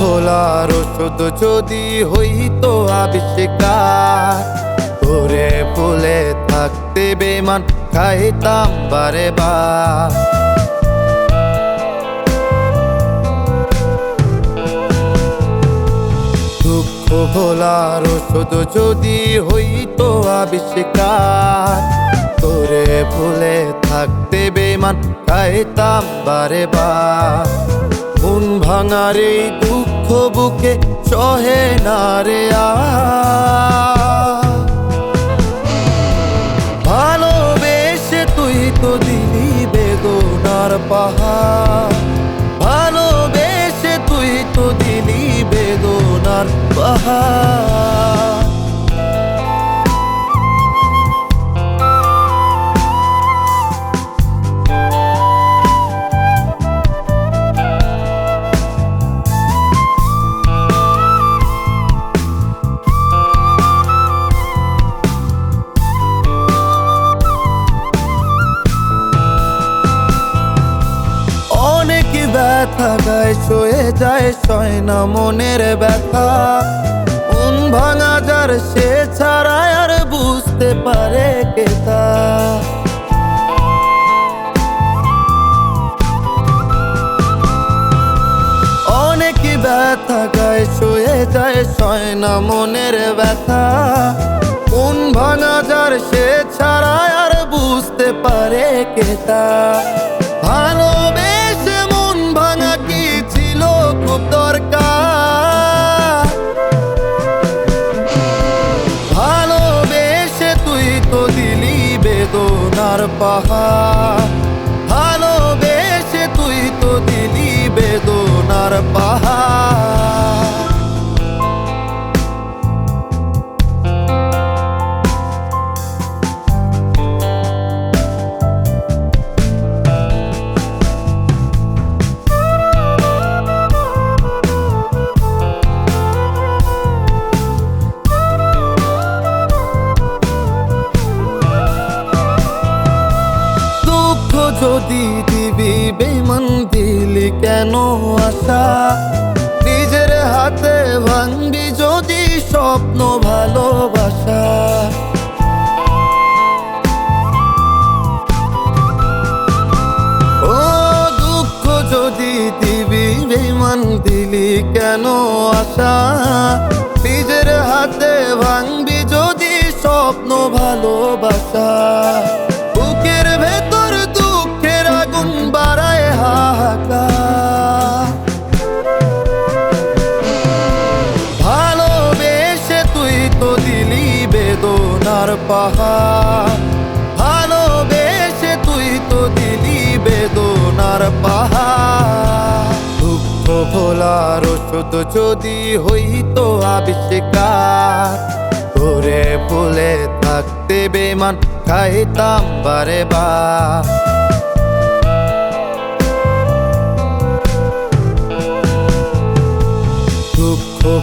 ভোলার ওষুধ যদি হইতো আবিষ্কার তোরে ভুলে থাকতে বেমান খাইতাম বারে বার। দুঃখ ভোলার ওষুধ যদি হইতো আবিষ্কার তোরে ভুলে থাকতে বেমান খাইতাম বারে বার। মন ভাঙার এই দুঃখ বুকে সহে না রে। ভালোবেসে তুই তো দিলি বেদনার পাহাড় ভালোবেসে তুই তো দিলি বেদনার পাহাড় গায়ে সয়ে যায়, সয় না ব্যথা। মন ভাঙা যার, সে ছাড়া আর বুঝতে পারে কেতা অনেক ব্যথা গায়ে সয়ে যায়, সয় না ব্যথা। মন ভাঙা যার, সে ছাড়া আর বুঝতে পারে কেতা পাহাড় যদি দিবি বেমান দিলি কেন আশা? নিজের হাতে ভাঙবি যদি স্বপ্ন ভালোবাসা। ও দুঃখ যদি বেমান দিলি কেন আশা? নিজের হাতে ভাঙবি যদি স্বপ্ন ভালোবাসা। পাহাড়। ভালোবেসে তুই তো দিলি বেদনার পাহাড়। দুঃখ ভোলার ওষুধ যদি হইতো আবিষ্কার। তোরে ভুলে থাকতে বেমান খাইতাম বারে বার।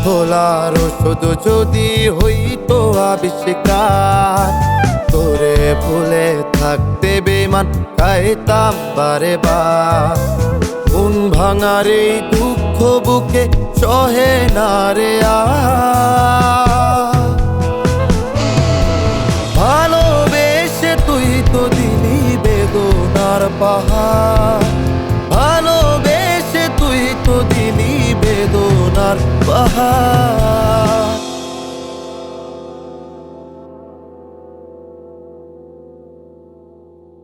ভোলার ওষুধ যদি হইতো আবিষ্কার। তোরে ভুলে থাকতে বেমান খাইতাম বারে বার। ভাঙার এই দুঃখ বুকে সহে না রে। ভালোবেসে তুই তো দিলি বেদনার পাহাড়। ভালোবেসে